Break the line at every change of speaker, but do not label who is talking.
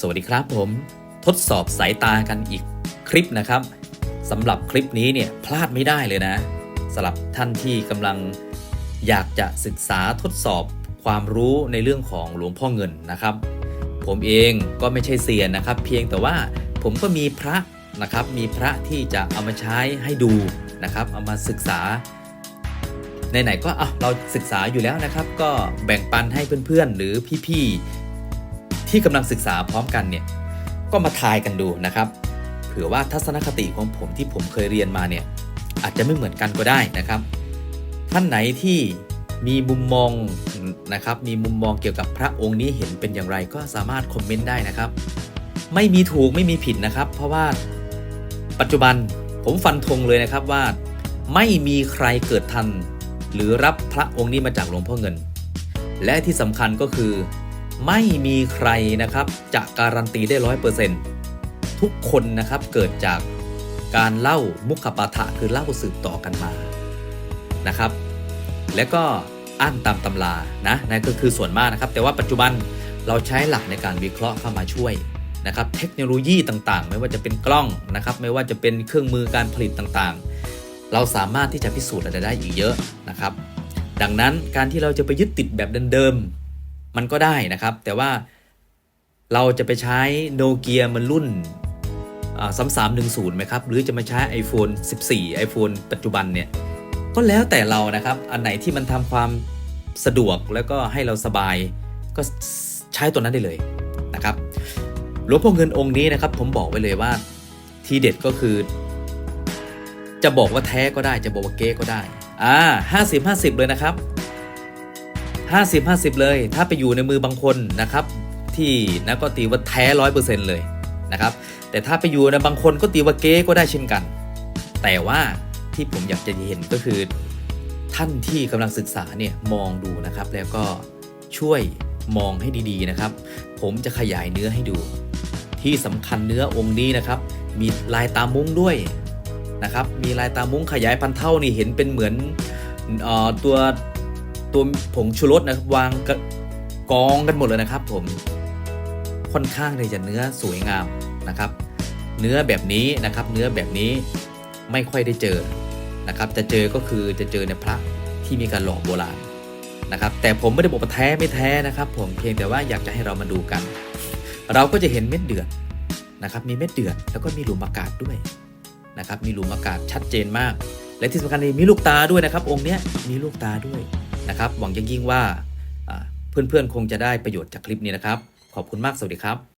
สวัสดีครับผมทดสอบสายตากันอีกคลิปนะครับสำหรับคลิปนี้เนี่ยพลาดไม่ได้เลยนะสำหรับท่านที่กำลังอยากจะศึกษาทดสอบความรู้ในเรื่องของหลวงพ่อเงินนะครับ ผมเองก็ไม่ใช่เซียนนะครับ เพียงแต่ว่าผมก็มีพระนะครับมีพระที่จะเอามาใช้ให้ดูนะครับ เอามาศึกษาไหนๆก็อะเราศึกษาอยู่แล้วนะครับ ก็แบ่งปันให้เพื่อนๆ หรือพี่ๆ ที่กำลังศึกษาพร้อมกันเนี่ยก็มาทายกันดูนะครับ เผื่อว่าทัศนคติของผมที่ผมเคยเรียนมาเนี่ยอาจจะไม่เหมือนกันก็ได้นะครับ ท่านไหนที่มีมุมมองนะครับ มีมุมมองเกี่ยวกับพระองค์นี้เห็นเป็นอย่างไรก็สามารถคอมเมนต์ได้นะครับ ไม่มีถูกไม่มีผิดนะครับ เพราะว่าปัจจุบันผมฟันธงเลยนะครับว่า ไม่มีใครเกิดทัน หรือรับพระองค์นี้มาจากหลวงพ่อเงิน และที่สำคัญก็คือ ไม่มีใครนะครับจะการันตีได้ร้อยเปอร์เซ็นต์ทุกคนนะครับเกิดจากการเล่ามุขปาฐะคือเล่าสืบต่อกันมานะครับ และก็อ้างตามตำรานะนั่นก็คือส่วนมากนะครับ แต่ว่าปัจจุบันเราใช้หลักในการวิเคราะห์เข้ามาช่วยนะครับ เทคโนโลยีต่างๆ ไม่ว่าจะเป็นกล้องนะครับ ไม่ว่าจะเป็นเครื่องมือการผลิตต่างๆ เราสามารถที่จะพิสูจน์อะไรได้อีกเยอะนะครับ ดังนั้นการที่เราจะไปยึดติดแบบเดิมๆ มันก็ได้นะครับ แต่ว่าเราจะไปใช้โนเกียมันรุ่นสามสามหนึ่งศูนย์ไหมครับ หรือจะมาใช้ iPhone 14 iPhone ปัจจุบันเนี่ย ก็แล้วแต่เรานะครับ อันไหนที่มันทำความสะดวกแล้วก็ให้เราสบายก็ใช้ตัวนั้นได้เลยนะครับหลวงพ่อเงินองค์นี้นะครับ ผมบอกไว้เลยว่าทีเด็ดก็คือ จะบอกว่าแท้ก็ได้ จะบอกว่าเก๊ก็ได้อ่าห้าสิบห้าสิบเลยนะครับ ห้าสิบห้าสิบเลย ถ้าไปอยู่ในมือบางคนนะครับ ที่นะก็ตีว่าแท้ร้อยเปอร์เซ็นต์เลยนะครับ แต่ถ้าไปอยู่ในบางคนก็ตีว่าเก๊ก็ได้เช่นกัน แต่ว่าที่ผมอยากจะเห็นก็คือ ท่านที่กำลังศึกษาเนี่ยมองดูนะครับ แล้วก็ช่วยมองให้ดีๆนะครับ ผมจะขยายเนื้อให้ดู ที่สำคัญเนื้อองค์นี้นะครับ มีลายตามุ้งด้วยนะครับ มีลายตามุ้งขยายพันเท่านี่เห็นเป็นเหมือนออตัว ตัวผงชูรสนะครับวางกกองกันหมดเลยนะครับ ผมค่อนข้างเลยจะเนื้อสวยงามนะครับ เนื้อแบบนี้นะครับ เนื้อแบบนี้ไม่ค่อยได้เจอนะครับ จะเจอก็คือจะเจอในพระที่มีการหล่อโบราณนะครับ แต่ผมไม่ได้บอกว่าแท้ไม่แท้นะครับ ผมเพียงแต่ว่าอยากจะให้เรามาดูกัน เราก็จะเห็นเม็ดเดือดนะครับ มีเม็ดเดือดแล้วก็มีหลุมอากาศด้วยนะครับ มีหลุมอากาศชัดเจนมาก และที่สำคัญมีลูกตาด้วยนะครับ องค์เนี้ยมีลูกตาด้วย นะครับ หวังยิ่งๆว่าเพื่อนๆคงจะได้ประโยชน์จากคลิปนี้นะครับ ขอบคุณมากสวัสดีครับ